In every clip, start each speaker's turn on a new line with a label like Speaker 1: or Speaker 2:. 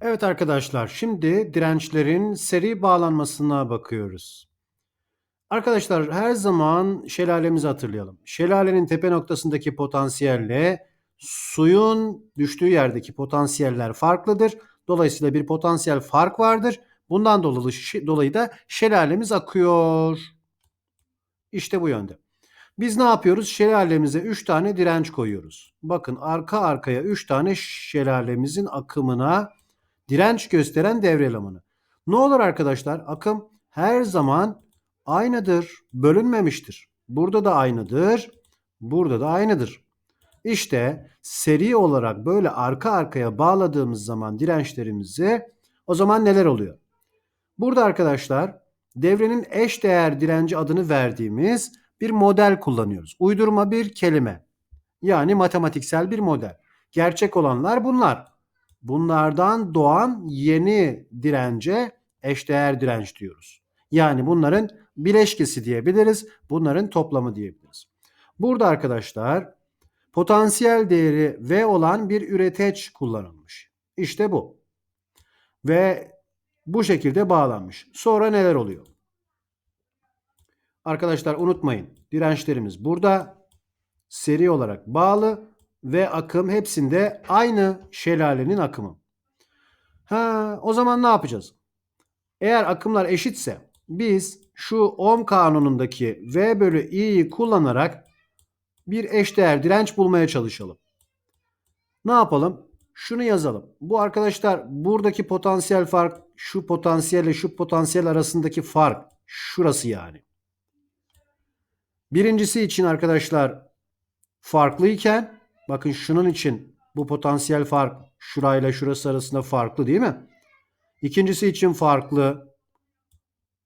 Speaker 1: Evet arkadaşlar, şimdi dirençlerin seri bağlanmasına bakıyoruz. Arkadaşlar her zaman şelalemizi hatırlayalım. Şelalenin tepe noktasındaki potansiyelle suyun düştüğü yerdeki potansiyeller farklıdır. Dolayısıyla bir potansiyel fark vardır. Bundan dolayı, dolayı da şelalemiz akıyor. İşte bu yönde. Biz ne yapıyoruz? Şelalemize 3 tane direnç koyuyoruz. Bakın arka arkaya 3 tane şelalemizin akımına direnç gösteren devre elemanı. Ne olur arkadaşlar? Akım her zaman aynıdır, bölünmemiştir. Burada da aynıdır, burada da aynıdır. İşte seri olarak böyle arka arkaya bağladığımız zaman dirençlerimizi o zaman neler oluyor? Burada arkadaşlar devrenin eş değer direnci adını verdiğimiz bir model kullanıyoruz. Uydurma bir kelime. Yani matematiksel bir model. Gerçek olanlar bunlar. Bunlardan doğan yeni dirence eşdeğer direnç diyoruz. Yani bunların bileşkesi diyebiliriz. Bunların toplamı diyebiliriz. Burada arkadaşlar potansiyel değeri V olan bir üreteç kullanılmış. İşte bu. Ve bu şekilde bağlanmış. Sonra neler oluyor? Arkadaşlar unutmayın. Dirençlerimiz burada seri olarak bağlı ve akım hepsinde aynı şelalenin akımı. Ha, o zaman ne yapacağız? Eğer akımlar eşitse biz şu ohm kanunundaki V bölü i'yi kullanarak bir eşdeğer direnç bulmaya çalışalım. Ne yapalım? Şunu yazalım. Bu arkadaşlar buradaki potansiyel fark şu potansiyelle şu potansiyel arasındaki fark şurası yani. Birincisi için arkadaşlar farklıyken bakın şunun için bu potansiyel fark şurayla şurası arasında farklı değil mi? İkincisi için farklı.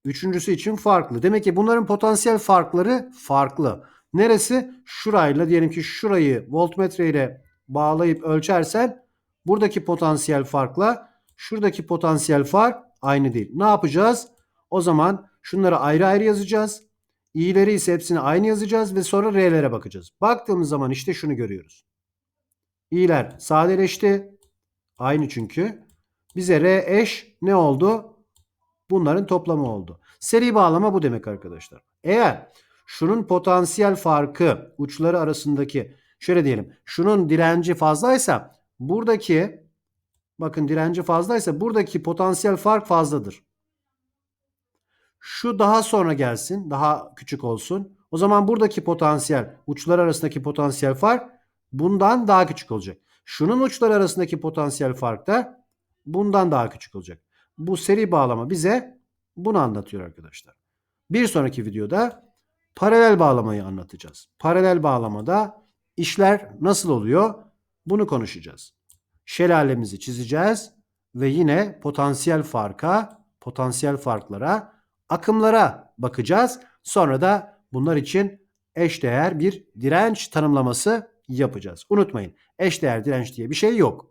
Speaker 1: Üçüncüsü için farklı. Demek ki bunların potansiyel farkları farklı. Neresi? Şurayla diyelim ki şurayı voltmetre ile bağlayıp ölçersen buradaki potansiyel farkla şuradaki potansiyel fark aynı değil. Ne yapacağız? O zaman şunları ayrı ayrı yazacağız. İ'leri ise hepsini aynı yazacağız ve sonra R'lere bakacağız. Baktığımız zaman işte şunu görüyoruz. İ'ler sadeleşti. Aynı çünkü. Bize R eş ne oldu? Bunların toplamı oldu. Seri bağlama bu demek arkadaşlar. Eğer şunun potansiyel farkı uçları arasındaki şöyle diyelim. Şunun direnci fazlaysa buradaki bakın direnci fazlaysa buradaki potansiyel fark fazladır. Şu daha sonra gelsin. Daha küçük olsun. O zaman buradaki potansiyel uçlar arasındaki potansiyel fark bundan daha küçük olacak. Şunun uçlar arasındaki potansiyel fark da bundan daha küçük olacak. Bu seri bağlama bize bunu anlatıyor arkadaşlar. Bir sonraki videoda paralel bağlamayı anlatacağız. Paralel bağlamada işler nasıl oluyor? Bunu konuşacağız. Şelalemizi çizeceğiz ve yine potansiyel farka, potansiyel farklara, akımlara bakacağız. Sonra da bunlar için eşdeğer bir direnç tanımlaması yapacağız. Unutmayın eşdeğer direnç diye bir şey yok.